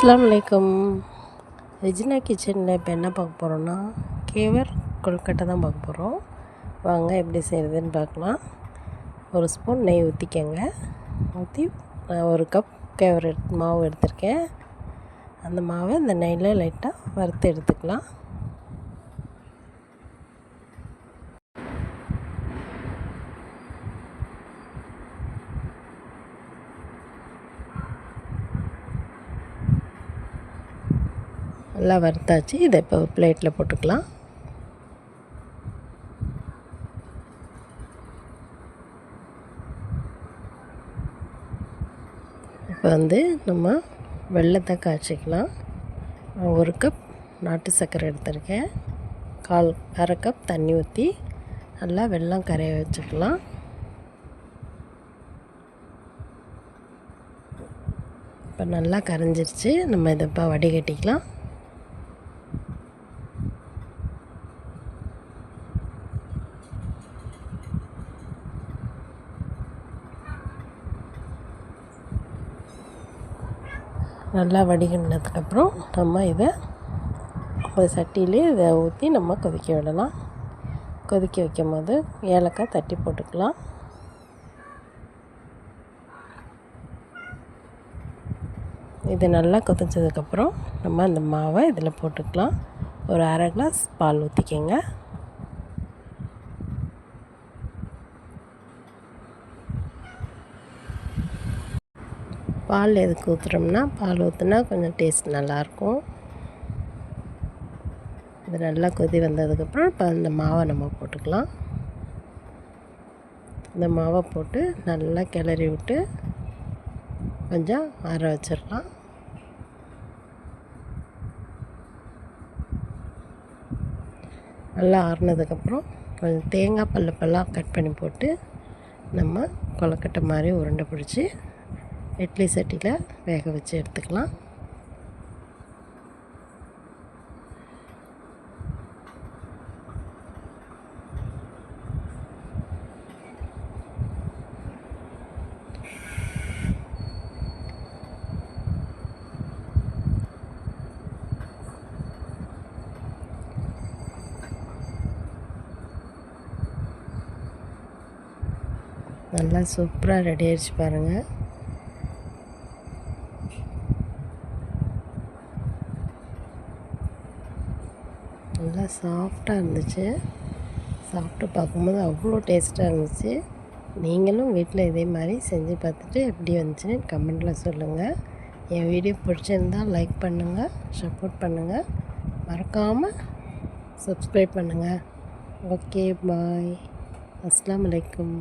அஸ்லாம் வலைக்கம் ரெஜினா கிச்சனில் இப்போ என்ன பார்க்க போகிறோன்னா கேவர் கொழுக்கட்டை தான் பார்க்க போகிறோம் வாங்க எப்படி செய்கிறதுன்னு பார்க்கலாம். ஒரு ஸ்பூன் நெய் ஊற்றிக்கங்க ஊற்றி நான் ஒரு கப் கேவர் எடுத்து மாவு எடுத்திருக்கேன். அந்த மாவை இந்த நெய்யில் லைட்டாக வறுத்து எடுத்துக்கலாம். நல்லா வறுத்தாச்சு. இதை இப்போ ஒரு பிளேட்டில் போட்டுக்கலாம். இப்போ வந்து நம்ம வெள்ளத்தை காய்ச்சிக்கலாம். ஒரு கப் நாட்டு சர்க்கரை எடுத்திருக்கேன். கால் அரை கப் தண்ணி ஊற்றி நல்லா வெள்ளம் கரைய வச்சுக்கலாம். இப்போ நல்லா கரைஞ்சிருச்சு. நம்ம இதை இப்போ வடிகட்டிக்கலாம். நல்லா வடிகட்டினதுக்கப்புறம் நம்ம இதை ஒரு சட்டியிலே இதை ஊற்றி நம்ம கொதிக்க விடலாம். கொதிக்க வைக்கும் போது ஏலக்காய் தட்டி போட்டுக்கலாம். இது நல்லா கொதிச்சதுக்கப்புறம் நம்ம அந்த மாவை இதில் போட்டுக்கலாம். ஒரு அரை கிளாஸ் பால் ஊற்றிக்கங்க. பால் எதுக்கு ஊற்றுறோம்னா பால் ஊற்றுனா கொஞ்சம் டேஸ்ட் நல்லாயிருக்கும். இது நல்லா கொதி வந்ததுக்கப்புறம் இப்போ இந்த மாவை நம்ம போட்டுக்கலாம். இந்த மாவை போட்டு நல்லா கிளறி விட்டு கொஞ்சம் ஆற வச்சிடலாம். நல்லா ஆறுனதுக்கப்புறம் கொஞ்சம் தேங்காய் பல்லப்பெல்லாம் பல்லாக கட் பண்ணி போட்டு நம்ம கொலக்கட்டை மாதிரி உருண்டை பிடிச்சி இட்லி சட்டியில் வேக வச்சு எடுத்துக்கலாம். நல்லா சூப்பராக ரெடி ஆயிடுச்சு பாருங்கள் நல்லா சாஃப்டாக இருந்துச்சு. சாப்பிட்டு பார்க்கும்போது அவ்வளோ டேஸ்ட்டாக இருந்துச்சு. நீங்களும் வீட்டில் இதே மாதிரி செஞ்சு பார்த்துட்டு எப்படி வந்துச்சுன்னு கமெண்ட்டில் சொல்லுங்கள் என் வீடியோ பிடிச்சிருந்தால் லைக் பண்ணுங்கள் சப்போர்ட் பண்ணுங்கள் மறக்காமல் சப்ஸ்கிரைப் பண்ணுங்கள் ஓகே பாய். அஸ்லாம் வலைக்கம்